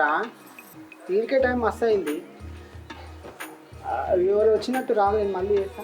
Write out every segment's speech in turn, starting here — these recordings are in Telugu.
రా దీనికే టైం మస్తు అయింది. ఎవరు వచ్చినట్టు రా నేను మళ్ళీ చేస్తా.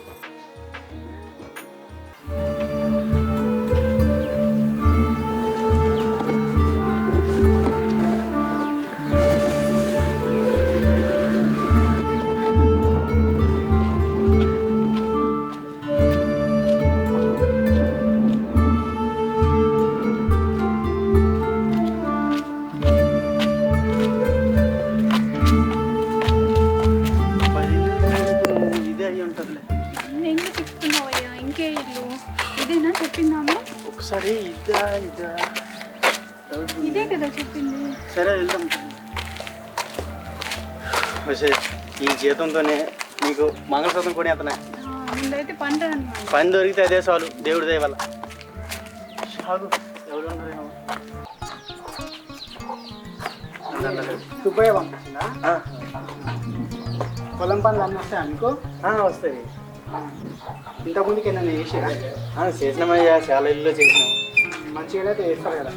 ఇదా. ఇదా ఇదే కదా చెప్పింది. సరే వెళ్దాం. ఈ జీతంతోనే నీకు మంగళసూత్రం కొని అతనే పని దొరికితే అదే చాలు దేవుడి దయ వల్ల. సుబ్బయ్య పంపించిందా? పొలం పనులు అన్నీ వస్తాయా మీకు ఆ, వస్తాయి. ఇంతకుముందుకి ఏమైనా చేసిరా? ఆ, చేసినామయ్యా చాలా ఇల్లు చేసినాం. మంచిగా అయితే చేస్తారు కదా.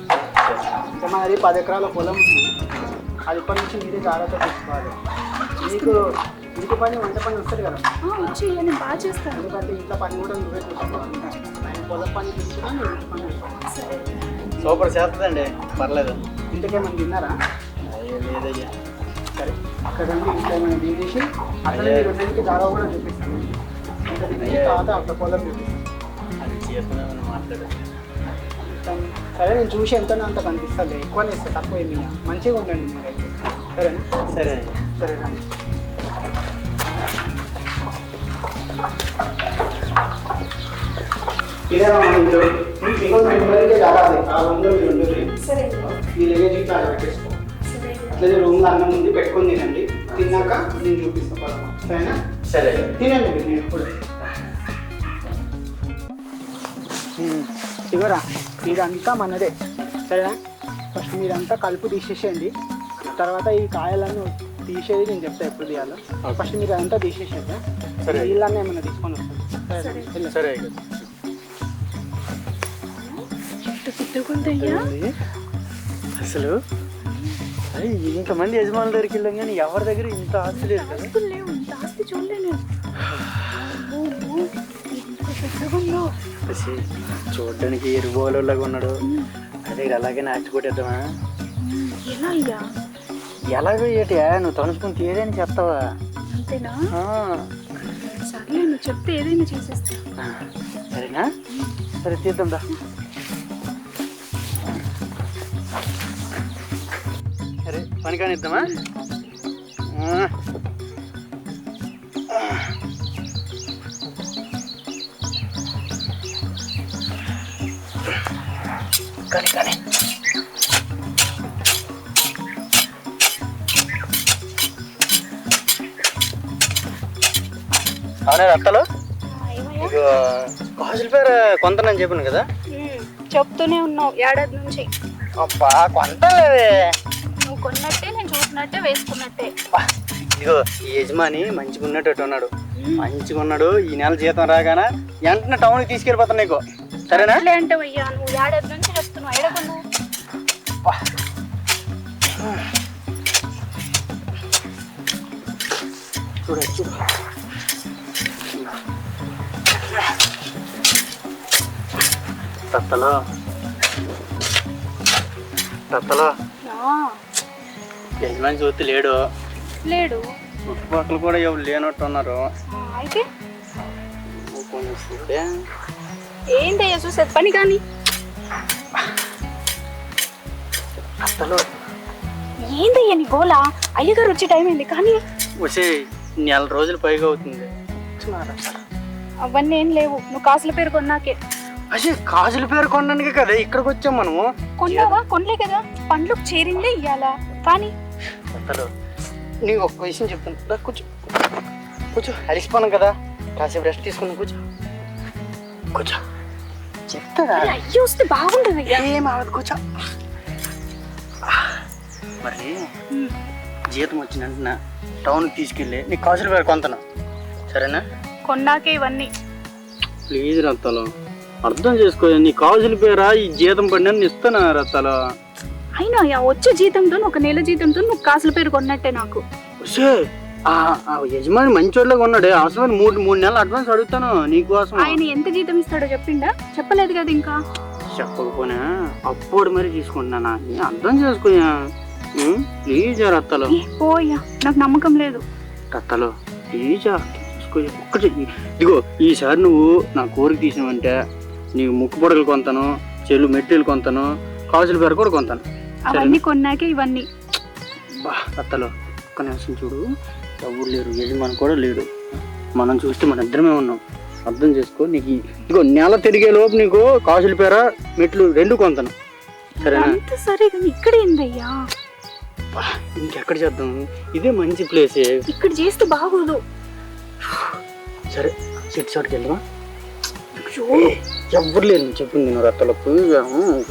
అంటే మనది పది ఎకరాల పొలం ఉంది. అది ఇప్పటి నుంచి మీరే జాగ్రత్త చూసుకోవాలి. మీకు ఇంటి పని వంట పని వస్తుంది కదా. వచ్చి నేను బాగా చేస్తాను. ఎందుకంటే ఇంట్లో పని కూడా నువ్వే చూసుకోవాలి. నేను పొలం పని చూసుకున్నా నేను ఇంటి పని సూపర్ చేస్తుందండి. పర్లేదు. ఇంటికేమైనా తిన్నారా? లేదయ్యా. సరే అక్కడ నుండి ఇంట్లో ఏమైనా తీసేసి అక్కడ మీరు రెండింటికి దాదాపు కూడా చూపిస్తాను. ఇంకా తర్వాత అక్కడ పొలం చూపిస్తాను అది చేస్తున్నామని మాట్లాడు సరే నేను చూసి ఎంత అంత కనిపిస్తుంది ఎక్కువనే ఇస్తే తక్కువ ఏమి. మంచిగా ఉండండి మీరైతే. సరేనా? సరే. సరేనా ఇదే మా ఇంట్లో? ఇంకో మీ ఇంట్లోకి రావాలి ఆ రూమ్లో మీరు ఉంటుంది సరే ఈ లగేజ్ ఇట్లా అలా పెట్టేసుకో. సరే అట్లనే రూమ్లో అన్నం ఉంది పెట్టుకొని తినండి. తిన్నాక నేను చూపిస్తాను సరేనా? సరే. తినండి మీరు నేను ఇప్పుడు ఇవరా ఇదంతా మనదే. సరేనా? ఫస్ట్ మీరంతా కలుపు తీసేసేయండి. తర్వాత ఈ కాయలను తీసేది నేను చెప్తా ఎప్పుడు తీయాలో. ఫస్ట్ మీరు అదంతా తీసేసేద్దా సరే. నీళ్ళన్నీ ఏమైనా తీసుకొని వస్తాను సరే. అసలు? అరే ఇంతమంది యజమానుల దగ్గరికి వెళ్ళాం కానీ ఎవరి దగ్గర ఇంత ఆస్తి లేదు కదా? చూడడానికి ఎరుగోలలాగా ఉన్నాడు. అదే అలాగే నాటి కొట్టేద్దామా? ఉమ్, ఎలా అయ్యా? ఎలాగో ఏటియా నువ్వు తలుచుకుని తీయదని చెప్తావా? అంతేనా? ఆ, సర్లే నువ్వు చెప్తే ఏదైనా చేసేస్తా. సరేనా? సరే తీద్దాం దా. సరే పని కానిద్దామా కానీ కానీ అవునా అత్తలు గాజుల పేరు కొంతనని చెప్పాను కదా. చెప్తూనే ఉన్నావు ఏడాది నుంచి. అబ్బా కొంటలేదే నువ్వు కొన్నట్టే నేను చూసినట్టే వేసుకున్నట్టే. అబ్బా, ఇదిగో ఈ యజమాని మంచిగా ఉన్నట్టు ఉన్నాడు. మంచిగా ఉన్నాడు ఈ నెల జీతం రాగానే వెంటనే టౌన్కి తీసుకెళ్ళిపోతాను నీకు. సరేనా? అట్లే అంటావయ్యా నువ్వు ఏడాది నుంచి. చూడు చూడు తత్తలో. తత్తలో యజమాని చూస్తే లేడు. లేడు. చుట్టుపక్కల కూడా ఎవరు లేనట్టు ఉన్నారు అయితే? ఏంటయ్యా చూసేది పని కానీ? అత్తలో ఏందయ్యా నీ గోలా? అయ్యగారు వచ్చే టైం అయింది కానీ వచ్చే నెల రోజులు పైగా అవుతుంది? అవన్నీ ఏం లేవు. నువ్వు కాసుల పేరు కొన్నాకే. అసలు కాజుల పేరు కొనడానికి కదా ఇక్కడికి వచ్చాం మనము. కొన్నావా? కొనలే కదా. పండ్లకు చేరిందే ఇయ్యాలా. కానీ అత్తలు నీకు ఒక్క విషయం చెప్తాను. రా, కూర్చో. కూర్చో. అలిసిపోను కదా. కాసేపు రెస్ట్ తీసుకుని కూర్చో. కూర్చో. చెప్తారా? అరే అయ్యి వస్తే అయ్యా ఏం అవ్వదు కూర్చో. మరి జీతం వచ్చిన వెంటనే టౌన్కి తీసుకెళ్ళి నీకు కాజుల పేరు కొంతను? సరేనా? కొన్నాకే ఇవన్నీ. ప్లీజ్ రత్తాలు అర్థం చేసుకో నీ కాజుల పేరా ఈ జీతం పడిన ఇస్తాను రత్తాలు అయినా వచ్చే జీతంతో ఒక నెల జీతంతో నువ్వు కాసుల పేరు కొన్నట్టే నాకు. యజమాని మంచోళ్ళగా ఉన్నాడే అవసరమైన మూడు మూడు నెలలు అడ్వాన్స్ అడుగుతాను నీకోసం. ఆయన ఎంత జీతం ఇస్తాడో చెప్పిండా? చెప్పలేదు కదా ఇంకా. చెప్పకపోనా అప్పుడు మరి తీసుకుంటున్నానా? నీ అర్థం చేసుకున్నా ప్లీజ్ రత్తలు ఏ, పోయ్యా నాకు నమ్మకం లేదు. రత్తలు ప్లీజ్ ఒక్కటి ఇదిగో ఈసారి నువ్వు నా కోరిక తీసినావంటే నీకు ముక్కు పొడగలు కొంతాను చెల్లు మెట్టీలు కొంతాను కాసుల పేరు కూడా కొంతాను. అవన్నీ కొన్నాకే ఇవన్నీ. బా రత్తలు ఒక్క నిమిషం చూడు. ఎవరు లేరు యజమాని కూడా లేడు. మనం చూస్తే మన ఇద్దరమే ఉన్నాం. అర్థం చేసుకో నీకు ఇదిగో నెల తిరిగే లోపు నీకు కాసుల పేర మెట్లు రెండు కొంతాను. సరేనా? సరే కానీ ఇక్కడ ఏందయ్యా ఇంకెక్కడ చేద్దాం? ఇదే మంచి ప్లేసే ఇక్కడ చేస్తే బాగోదు. సరే సిట్ షాట్కి వెళ్దామా? అయ్యో, ఎవ్వరు లేదు చెప్పింది నేను రత్తలో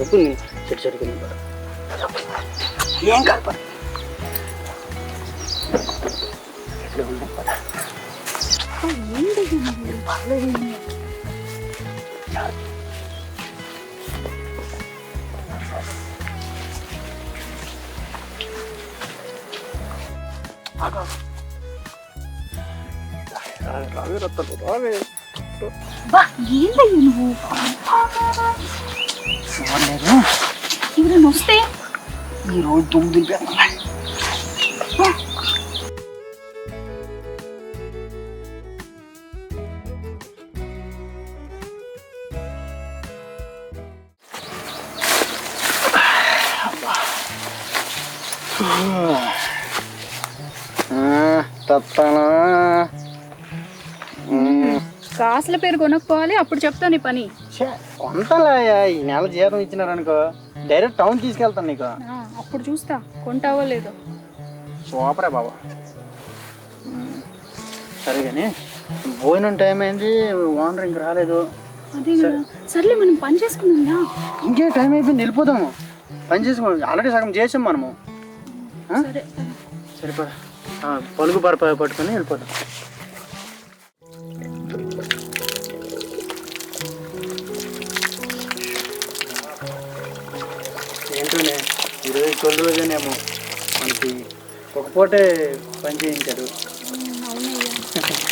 చెప్పింది సిట్ షాట్కి వెళ్దాం ఏం కాదు పద. ఇక్కడే ఉందాం, పద. ఏందయ్యా నువ్వు? బాగోదు. రావే, రావే రత్తలు రావే బా ఏందయ్యా నువ్వు లేదు ఎవరైనా వస్తే ఈ రోజు తప్పనా కాసుల పేరు కొనకపోవాలి అప్పుడు చెప్తా నీ పని. కొంతలే ఈ నెల జీతం ఇచ్చినారనుకో డైరెక్ట్ టౌన్ తీసుకెళ్తాను నీకు. అప్పుడు చూస్తా కొంటావో లేదో. సూపరే బాబా. సరే కానీ భోజనం టైం అయింది ఓనర్ ఇంక రాలేదు. సర్లే మనం పని చేసుకుందా ఇంకే టైం అయిపోయింది వెళ్ళిపోదాము. పని చేసుకో ఆల్రెడీ సగం చేసాం మనము. సరిపడా. పలుగు పరప పట్టుకొని వెళ్ళిపోదాం ఏంటోనే ఈరోజు తొలి రోజేనేమో మనకి ఒక పూటే పని చేయించాడు అవునయ్యా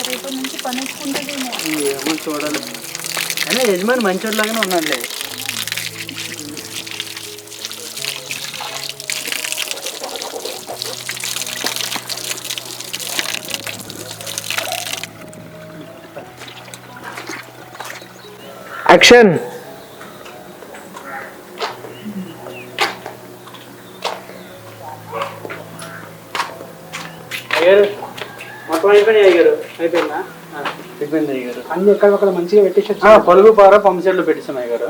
రేపటి నుంచి పని వేసుకుంటుందేమో ఏమో చూడాలి. అయినా యజమాని మంచోడ్లాగానే ఉన్నాడులే. యాక్షన్ అయ్యారు మొత్తం అయిపోయినాయి అయ్యారు అయిపోయిందా? అయిపోయింది అయ్యారు అన్ని ఎక్కడొక్కడ మంచిగా పెట్టేసి ఆ, పలుగు పార పంపు సెట్లు పెట్టిస్తాం అయ్యారు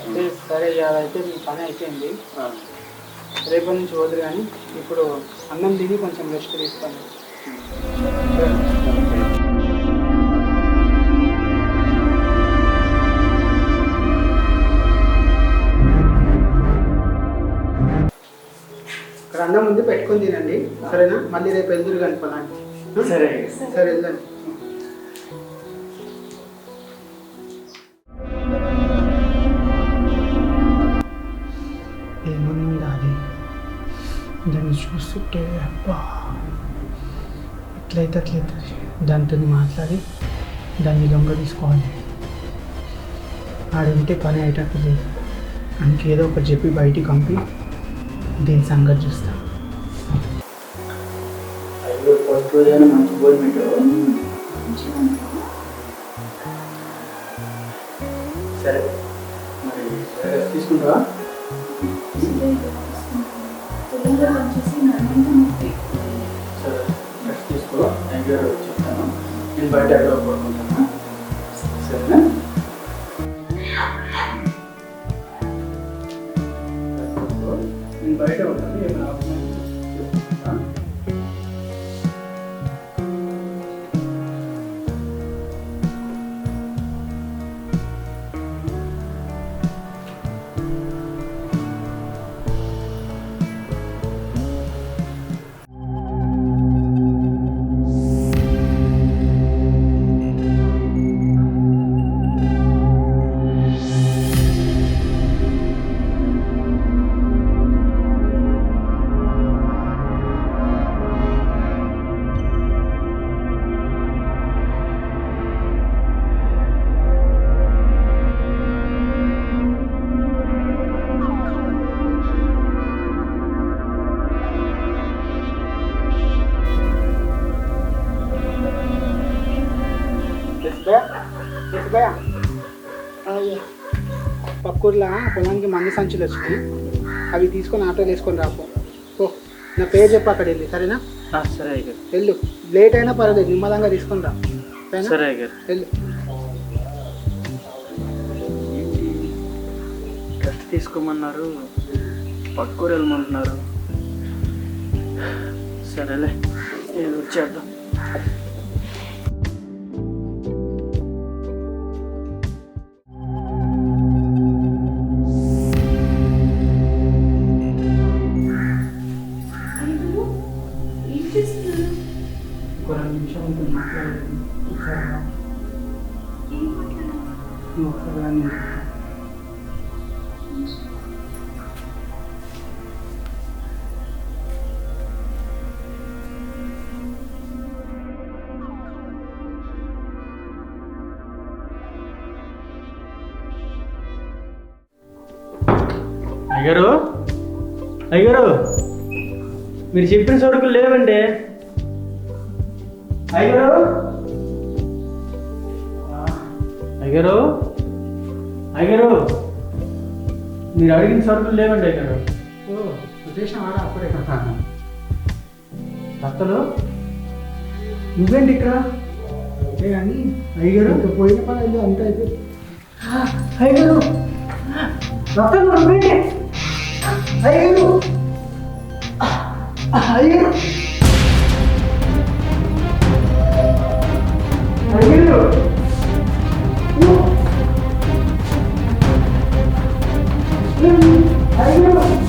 అంటే సరే అయితే మీ పని అయిపోయింది. రేపటి నుంచి వదిలి కానీ ఇప్పుడు అన్నం దిగి కొంచెం రెస్ట్ తీసుకోండి. ఇక్కడ అన్నం ముందు పెట్టుకొని తినండి. సరేనా? మళ్ళీ రేపు వెళ్దురు కానీ పొలానికి సరే. సరే. వెళ్ళండి దాన్ని చూస్తుంటే అబ్బా! ఎట్లయితే అట్లయితే దాంతో మాట్లాడి దాన్ని లొంగ తీసుకోవాలి. ఆడుంటే పని అయ్యేటట్టు లేదు. ఇంకేదో ఒకటి చెప్పి బయటికి పంపి దీని సంగతి చూస్తాం. ఫస్ట్ రోజైనా మంచి పెట్టావు సరే. మరి తీసుకుంటావా? సరే నెక్స్ట్ తీసుకో. వేరే రోజు చెప్తాను. నేను బయట ఎక్కడ పడుకుంటాను? సరేనా? నేను బయట ఉంటాను ఏమైనా పక్కూర్లో పొలానికి మంది సంచులు వచ్చినాయి. అవి తీసుకొని ఆటోలు వేసుకొని రాపో ఓ నా పేరు చెప్పు అక్కడ వెళ్ళి సరేనా? సరే వెళ్ళు. లేట్ అయినా పర్వాలేదు నిమ్మలంగా తీసుకొని రా. సరే వెళ్ళు. రెస్ట్ తీసుకోమన్నారు. పక్కూరు వెళ్ళమంటున్నారు. సరేలే ఏదో వచ్చేద్దాం. అయ్యారు అయ్యారు మీరు చెప్పిన సరుకులు లేవండి అయ్యారు అయ్యారు అయ్యారు మీరు అడిగిన సరుకులు లేవండి అయ్యారు అప్పుడే అత్తలు నువ్వేంటి ఇక్కడ? కానీ అయ్యారు పోయిన పని అంతా అయిపోయింది. అయ్యారు నువ్వేంటి? అయ్యారు అయ్యారు అయ్యారు అయ్యారు సరే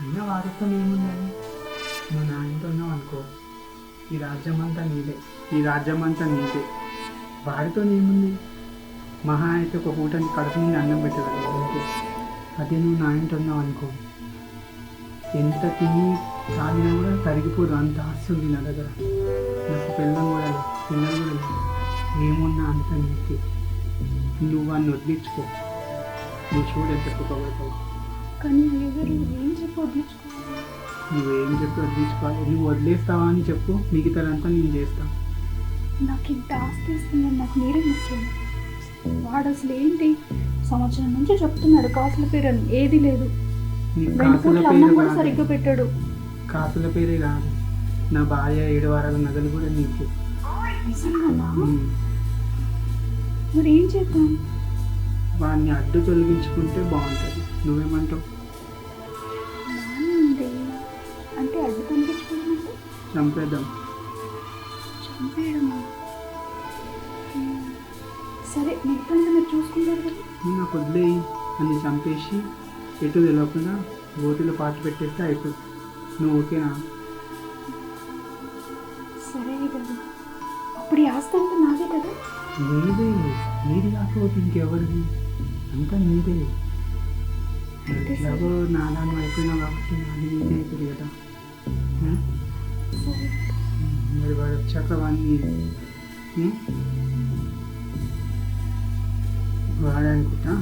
అయినా వాడితో ఏముందని మా నాన్నతో అనుకో. ఈ రాజ్యం అంతా నీదే. ఈ రాజ్యం అంతా నీదే. వాడితో ఏముంది? మహా అయితే ఒక పూటని కడుపు నుండి అన్నం పెట్టగలరు అంతే అదే నువ్వు నాయనతో అనుకో. ఎంత తిని తాగినా కూడా తరిగిపోదు. అంత ఆస్తి ఉంది నా దగ్గర. నాకు పిల్లలు కూడా పిల్లలు కూడా లేదు ఏమున్నా అంత నీకే. నువ్వు వాడిని వదిలించుకో. నువ్వు చూడు ఎంత కానీ అయ్యగారు ఏం చెప్పి వదిలించుకోవాలి నువ్వేం చెప్పి వదిలించుకోవాలి నువ్వు వదిలేస్తావా అని చెప్పు. మిగతాదంతా నేను చేస్తాను నాకు ఇంత ఆస్తి ఇస్తున్నాడు నాకు మీరే ముఖ్యం. వాడు అసలు ఏంటి? సంవత్సరం నుంచి చెప్తున్నాడు కాసుల పేరు అని ఏది లేదు. నీకు రెండు కాసుల పూట్ల అన్నం పేరు కూడా కాదు. సరిగ్గా పెట్టాడు. కాసుల పేరే కాదు. నా భార్య ఏడు వారాల నగలు కూడా నీకే. నిజంగానా? ఉమ్. మరి ఏం చేద్దాం? వాడిని అడ్డు తొలగించుకుంటే బాగుంటుంది. నువ్వేమంటావు? అంటే అడ్డు పంపించుకోవడం అంటే చంపేద్దాం. చంపేయడమా. సరే మిగతా మీరు చూసుకుంటారు కదా? నాకు వదిలేయి. అని చంపేసి ఎటు తెలియకుండా గోతిలో పాటు పెట్టేస్తే అయిపోతుంది నువ్వు ఓకేనా? సరే కదా అప్పుడు ఈ ఆస్తి అంతా నాదే కదా? నీదే నీది కాకపోతే ఇంకెవరిది? అంతా నీదే. అయితే సరే. ఎలాగో నాదాన్ని అయిపోయినావు కాబట్టి నాది నీదే అవుతుంది కదా ఉం? సరే మరి వాడు వచ్చాక వాడిని? వాడనుకుంటా